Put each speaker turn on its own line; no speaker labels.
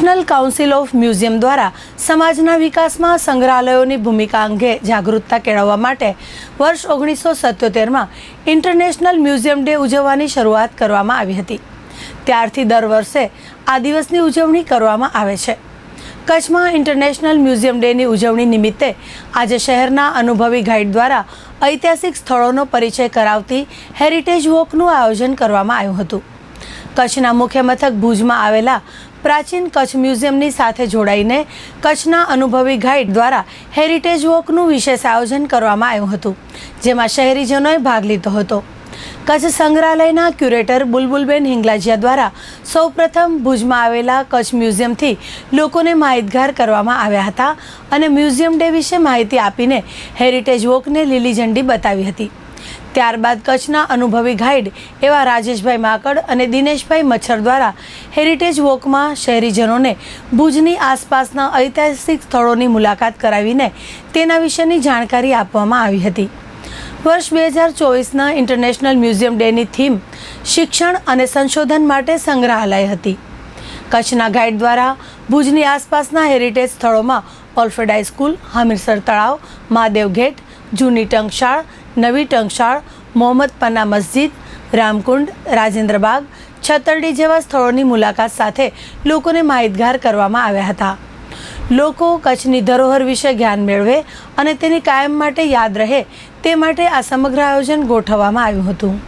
National council of museum દ્વારા સમાજના વિકાસમાં સંગ્રહાલયોની ભૂમિકા અંગે જાગૃતતા કેળવવા માટે વર્ષ ઓગણીસો સત્યોતેરમાં ઇન્ટરનેશનલ મ્યુઝિયમ ડે ઉજવવાની શરૂઆત કરવામાં આવી હતી. ત્યારથી દર વર્ષે આ દિવસની ઉજવણી કરવામાં આવે છે. કચ્છમાં ઇન્ટરનેશનલ મ્યુઝિયમ ડેની ઉજવણી નિમિત્તે આજે શહેરના અનુભવી ગાઈડ દ્વારા ઐતિહાસિક સ્થળોનો પરિચય કરાવતી હેરિટેજ વોકનું આયોજન કરવામાં આવ્યું હતું. કચ્છના મુખ્ય મથક ભુજમાં આવેલા પ્રાચીન કચ્છ મ્યુઝિયમની સાથે જોડાઈને કચ્છના અનુભવી ગાઈડ દ્વારા હેરિટેજ વોકનું વિશેષ આયોજન કરવામાં આવ્યું હતું, જેમાં શહેરીજનોએ ભાગ લીધો હતો. કચ્છ સંગ્રહાલયના ક્યુરેટર બુલબુલબેન હિંગલાજીયા દ્વારા સૌપ્રથમ ભુજમાં આવેલા કચ્છ મ્યુઝિયમથી લોકોને માહિતગાર કરવામાં આવ્યા હતા અને મ્યુઝિયમ ડે વિશે માહિતી આપીને હેરિટેજ વોકને લીલી ઝંડી બતાવી હતી. ત્યારબાદ કચ્છના અનુભવી ગાઈડ એવા રાજેશભાઈ માકડ અને દિનેશભાઈ મચ્છર દ્વારા હેરિટેજ વોકમાં શહેરીજનોને ભુજની આસપાસના ઐતિહાસિક સ્થળોની મુલાકાત કરાવીને તેના વિશેની જાણકારી આપવામાં આવી હતી. વર્ષ બે હજાર ચોવીસના ઇન્ટરનેશનલ મ્યુઝિયમ ડેની થીમ શિક્ષણ અને સંશોધન માટે સંગ્રહાલય હતી. કચ્છના ગાઈડ દ્વારા ભુજની આસપાસના હેરિટેજ સ્થળોમાં ઓલ્ફેડ હાઈસ્કૂલ, હમીરસર તળાવ, મહાદેવ ગેટ, જૂની ટંકશાળ નવી ટંકશાળ, મોહમ્મદ પન્ના મસ્જિદ, રામકુંડ રાજેન્દ્રબાગ છતરડી જેવા સ્થળોની મુલાકાત સાથે લોકોને માહિતગાર કરવામાં આવ્યા હતા. લોકો કચ્છની ધરોહર વિશે જ્ઞાન મેળવે અને તેની કાયમ માટે યાદ રહે તે માટે આ સમગ્ર આયોજન ગોઠવવામાં આવ્યું હતું.